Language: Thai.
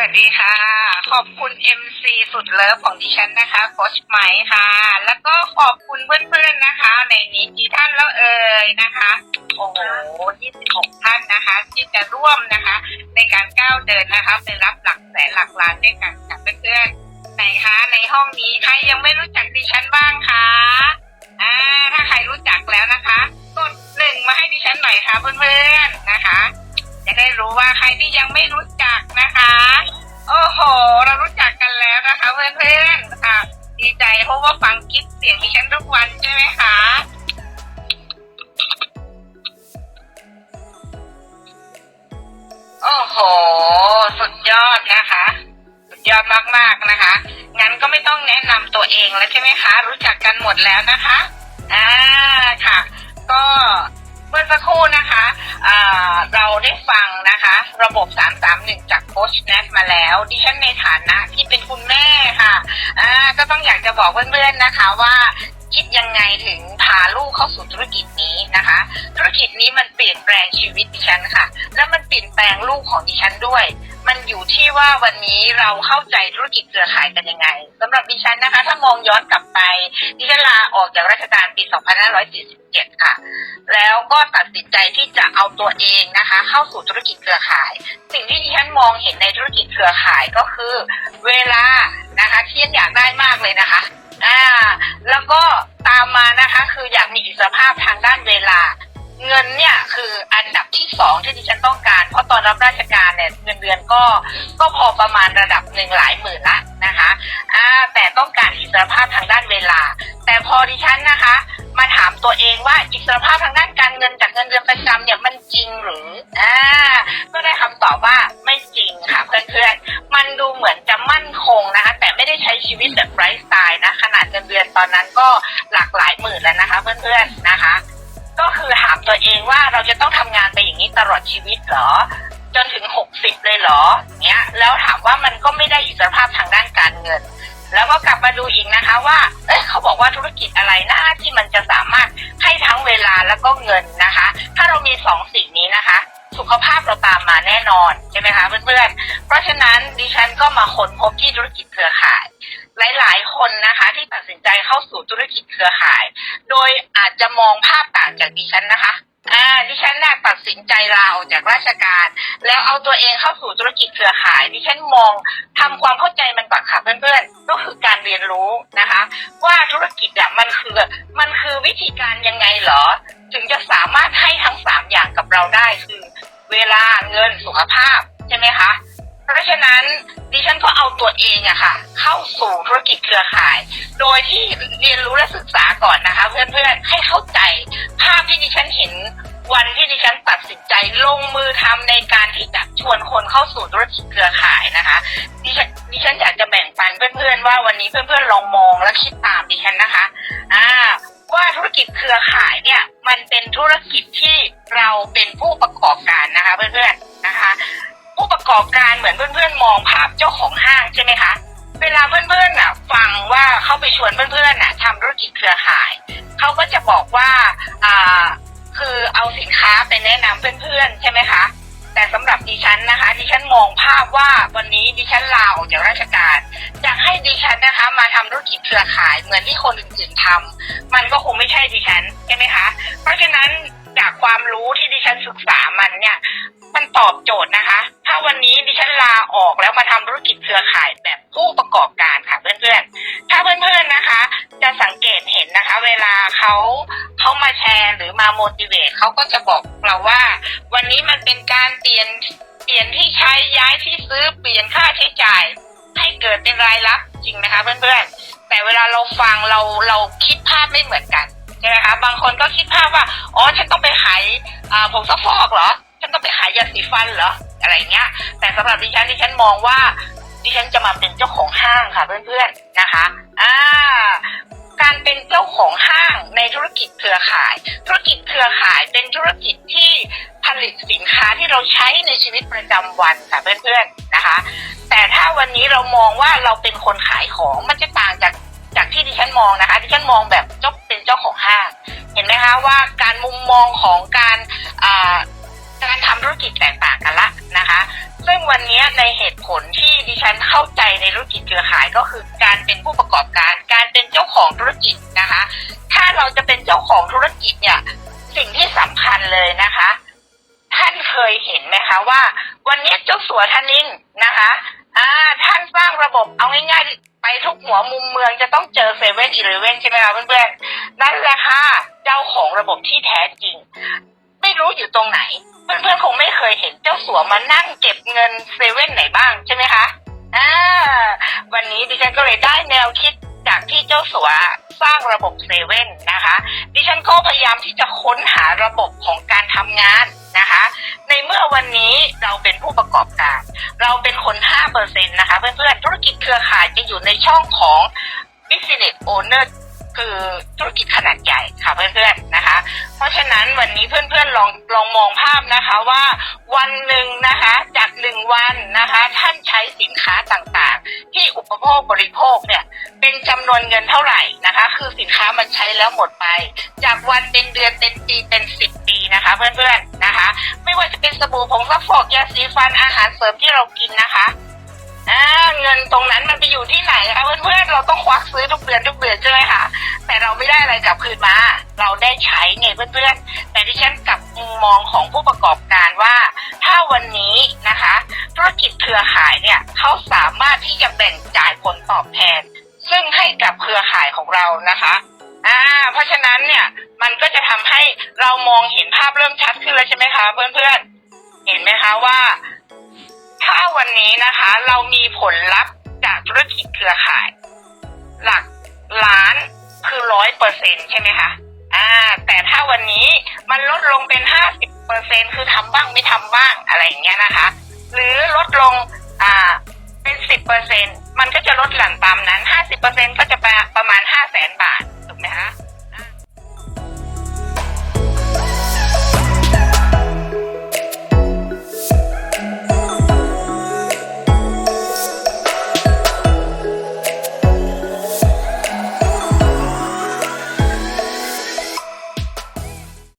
วัสดีค่ะ ขอบคุณ MC สุดเลิฟของดิฉันนะคะโคชไหมค่ะ แล้วก็ขอบคุณเพื่อนๆนะคะ ในนี้กี่ท่านแล้วเอ่ยนะคะ โอ้โห26 ท่านนะคะ ที่จะร่วมนะคะ ในการก้าวเดินนะคะไปรับหลักแสนหลักล้านด้วยกันค่ะเพื่อนๆไหนคะ ในห้องนี้ใครยังไม่รู้จักดิฉันบ้างคะอ่าถ้าใครรู้จักแล้วนะคะกดหนึ่งมาให้ดิฉันหน่อยค่ะเพื่อนๆนะคะ จะได้รู้ว่าใครที่ยังไม่รู้จ นะคะ โอ้โห เรารู้จักกันแล้วนะคะเพื่อนๆอะ ดีใจเพราะว่าฟังคลิปเสียงดิฉันทุกวันใช่ไหมคะโอ้โห สุดยอดนะคะ สุดยอดมากๆนะคะ งั้นก็ไม่ต้องแนะนำตัวเองแล้วใช่ไหมคะ รู้จักกันหมดแล้วนะคะอ่าค่ะ ก็เมื่อสักครู่นะคะอ่าเราได้ฟัง นะคะ ระบบ 331 จากโค้ชแนทมาแล้ว ดิฉันในฐานะที่เป็นคุณแม่ค่ะอ่าก็ต้องอยากจะบอกเพื่อนๆนะคะว่าคิดยังไงถึงพาลูกเข้าสู่ธุรกิจนี้นะคะ ธุรกิจนี้มันเปลี่ยนแปลงชีวิตดิฉันค่ะ และมันเปลี่ยนแปลงลูกของดิฉันด้วย มันอยู่ที่ว่าวันนี้เราเข้าใจธุรกิจเครือข่ายกันยังไงสำหรับดิฉันนะคะ ถ้ามองย้อนกลับไปดิฉันลาออกจากราชการปี 2547 ค่ะ แล้วก็ตัดสินใจที่จะเอาตัวเองนะคะ เข้าสู่ธุรกิจเครือข่าย สิ่งที่ดิฉันมองเห็นในธุรกิจเครือข่ายก็คือ เวลานะคะที่ฉันอยากได้มากเลยนะคะอ่าแล้วก็ตามมานะคะ คืออยากมีอิสรภาพทางด้านเวลา เงินเนี่ยคืออันดับที่สองที่ดิฉันต้องการ เพราะตอนรับราชการเนี่ยเงินเดือนก็ก็พอประมาณระดับหนึ่งหลายหมื่นละนะคะอ่าแต่ต้องการอิสรภาพทางด้านเวลา แต่พอดิฉันนะคะ มาถามตัวเองว่าอิสรภาพทางด้านการเงินจากเงินเดือนประจำเนี่ยมันจริงหรืออ่าก็ได้คำตอบว่าไม่จริงค่ะเพื่อนๆมันดูเหมือนจะมั่นคงนะคะ แต่ไม่ได้ใช้ชีวิตแบบไร้สไตล์นะขนาดเงินเดือนตอนนั้นก็หลากหลายหมื่นแล้วนะคะ เพื่อนๆนะคะ ก็คือถามตัวเองว่าเราจะต้องทำงานไปอย่างนี้ตลอดชีวิตเหรอ จนถึงหกสิบเลยเหรอเนี้ยแล้วถามว่ามันก็ไม่ได้อิสรภาพทางด้านการเงิน แล้วก็กลับมาดูอีกนะคะว่า เอ้ยเขาบอกว่าธุรกิจอะไรนะที่มันจะสามารถให้ทั้งเวลาแล้วก็เงินนะคะ ถ้าเรามีสองสิ่งนี้นะคะสุขภาพเราตามมาแน่นอนใช่ไหมคะเพื่อนๆ เพราะฉะนั้นดิฉันก็มาค้นพบที่ธุรกิจเครือข่าย หลายๆ คนนะคะ เข้าสู่ธุรกิจเครือข่าย โดยอาจจะมองภาพต่างจากดิฉันนะคะอ่าดิฉันน่ะตัดสินใจลาออกจากราชการ แล้วเอาตัวเองเข้าสู่ธุรกิจเครือข่าย ดิฉันมองทำความเข้าใจมันก่อนค่ะเพื่อนๆ ก็คือการเรียนรู้นะคะ ว่าธุรกิจอะมันคือมันคือวิธีการยังไงเหรอ ถึงจะสามารถให้ทั้งสามอย่างกับเราได้คือ เวลาเงินสุขภาพใช่ไหมคะ เพราะฉะนั้นดิฉันก็เอาตัวเองอะค่ะ เข้าสู่ธุรกิจเครือข่าย โดยที่เรียนรู้และศึกษาก่อนนะคะ เพื่อนๆให้เข้าใจภาพที่ดิฉันเห็นวันที่ดิฉันตัดสินใจลงมือทำในการที่จะชวนคนเข้าสู่ธุรกิจเครือข่ายนะคะดิฉันดิฉันอยากจะแบ่งปันเพื่อนๆว่าวันนี้เพื่อนๆลองมองและคิดตามดิฉันนะคะอ่าว่าธุรกิจเครือข่ายเนี่ยมันเป็นธุรกิจที่เราเป็นผู้ประกอบการนะคะ เพื่อนๆนะคะ กอบการเหมือนเพื่อนๆมองภาพเจ้าของห้างใช่ไหมคะ เวลาเพื่อนๆน่ะ ฟังว่าเขาไปชวนเพื่อนๆน่ะทำธุรกิจเครือข่ายเขาก็จะบอกว่าอ่าคือเอาสินค้าไปแนะนำเพื่อนๆใช่ไหมคะ แต่สำหรับดิฉันนะคะ ดิฉันมองภาพว่าวันนี้ดิฉันลาออกจากราชการอยากให้ดิฉันนะคะ มาทำธุรกิจเครือข่ายเหมือนที่คนอื่นๆทำมันก็คงไม่ใช่ดิฉันใช่ไหมคะ เพราะฉะนั้นจากความรู้ที่ดิฉันศึกษามันเนี่ย มันตอบโจทย์นะคะ มาทำธุรกิจเครือข่ายแบบผู้ประกอบการค่ะเพื่อนๆ ถ้าเพื่อนๆนะคะ จะสังเกตเห็นนะคะ เวลาเขาเขามาแชร์หรือมาโมดิเวตเขาก็จะบอกเราว่า วันนี้มันเป็นการเปลี่ยนเปลี่ยนที่ใช้ย้ายที่ซื้อเปลี่ยนค่าใช้จ่าย ให้เกิดเป็นรายรับจริงนะคะ เพื่อนๆ แต่เวลาเราฟังเราเราคิดภาพไม่เหมือนกันใช่ไหมคะบางคนก็คิดภาพว่าอ๋อฉันต้องไปขายอ่าผงซักฟอกเหรอ ฉันต้องไปขายยาสีฟันเหรอ อะไรเงี้ย แต่สำหรับดิฉันดิฉันมองว่าดิฉันจะมาเป็นเจ้าของห้างค่ะเพื่อนๆนะคะ อ่า การเป็นเจ้าของห้างในธุรกิจเครือข่าย ธุรกิจเครือข่ายเป็นธุรกิจที่ผลิตสินค้าที่เราใช้ในชีวิตประจำวันค่ะเพื่อนๆนะคะ แต่ถ้าวันนี้เรามองว่าเราเป็นคนขายของมันจะต่างจากจากที่ดิฉันมองนะคะดิฉันมองแบบเจ้าเป็นเจ้าของห้าง เห็นไหมคะว่าการมุมมองของการการทำธุรกิจแตก นะคะ ซึ่งวันนี้ในเหตุผลที่ดิฉันเข้าใจในธุรกิจเครือข่ายก็คือการเป็นผู้ประกอบการ การเป็นเจ้าของธุรกิจนะคะ ถ้าเราจะเป็นเจ้าของธุรกิจเนี่ยสิ่งที่สำคัญเลยนะคะ ท่านเคยเห็นไหมคะว่า วันนี้เจ้าสัวธนินนะคะอ่าท่านสร้างระบบเอาง่ายๆ ไปทุกหัวมุมเมืองจะต้องเจอเซเว่นอีเลเว่นใช่ไหมคะเพื่อนๆนั่นแหละค่ะเจ้าของระบบที่แท้จริง ไม่รู้อยู่ตรงไหน เพื่อนๆคงไม่เคยเห็นเจ้าสัวมานั่งเก็บเงินเซเว่นไหนบ้างใช่ไหมคะอ่าวันนี้ดิฉันก็เลยได้แนวคิดจากที่เจ้าสัวสร้างระบบเซเว่นนะคะ ดิฉันก็พยายามที่จะค้นหาระบบของการทำงานนะคะ ในเมื่อวันนี้เราเป็นผู้ประกอบการ เราเป็นคน 5%นะคะ เพื่อนๆ ธุรกิจเครือข่ายจะอยู่ในช่องของ business owner คือธุรกิจขนาดใหญ่ค่ะเพื่อนๆนะคะ เพราะฉะนั้นวันนี้เพื่อนๆลองลองมองภาพนะคะว่าวันหนึ่งนะคะจากหนึ่งวันนะคะท่านใช้สินค้าต่างๆ ที่อุปโภคบริโภคเนี่ยเป็นจำนวนเงินเท่าไหร่นะคะ คือสินค้ามันใช้แล้วหมดไป จากวันเป็นเดือนเป็นปีเป็นสิบปีนะคะ เพื่อนๆนะคะ ไม่ว่าจะเป็นสบู่ผงซักฟอกยาสีฟันอาหารเสริมที่เรากินนะคะ เงินตรงนั้นมันไปอยู่ที่ไหนคะเพื่อนๆเราต้องควักซื้อทุกเดือนทุกเดือนใช่ไหมคะแต่เราไม่ได้อะไรกลับคืนมา เราได้ใช้ไงเพื่อนๆแต่ดิฉันกลับมุมมองของผู้ประกอบการว่า ถ้าวันนี้นะคะธุรกิจเครือข่ายเนี่ยเขาสามารถที่จะแบ่งจ่ายผลตอบแทน ซึ่งให้กับเครือข่ายของเรานะคะอ่าเพราะฉะนั้นเนี่ยมันก็จะทำให้เรามองเห็นภาพเริ่มชัดขึ้นแล้วใช่ไหมคะ เพื่อนๆเห็นไหมคะว่า ถ้าวันนี้นะคะ เรามีผลลัพธ์จากธุรกิจเครือข่าย หลักล้านคือร้อยเปอร์เซ็นใช่ไหมคะอ่า แต่ถ้าวันนี้มันลดลงเป็นห้าสิบเปอร์เซ็นคือทำบ้างไม่ทำบ้างอะไรอย่างเงี้ยนะคะ หรือลดลงอ่าเป็นสิบเปอร์เซ็นมันก็จะลดหลั่นตามนั้นห้าสิบเปอร์เซ็นก็จะประมาณห้าแสนบาทถูกไหมคะ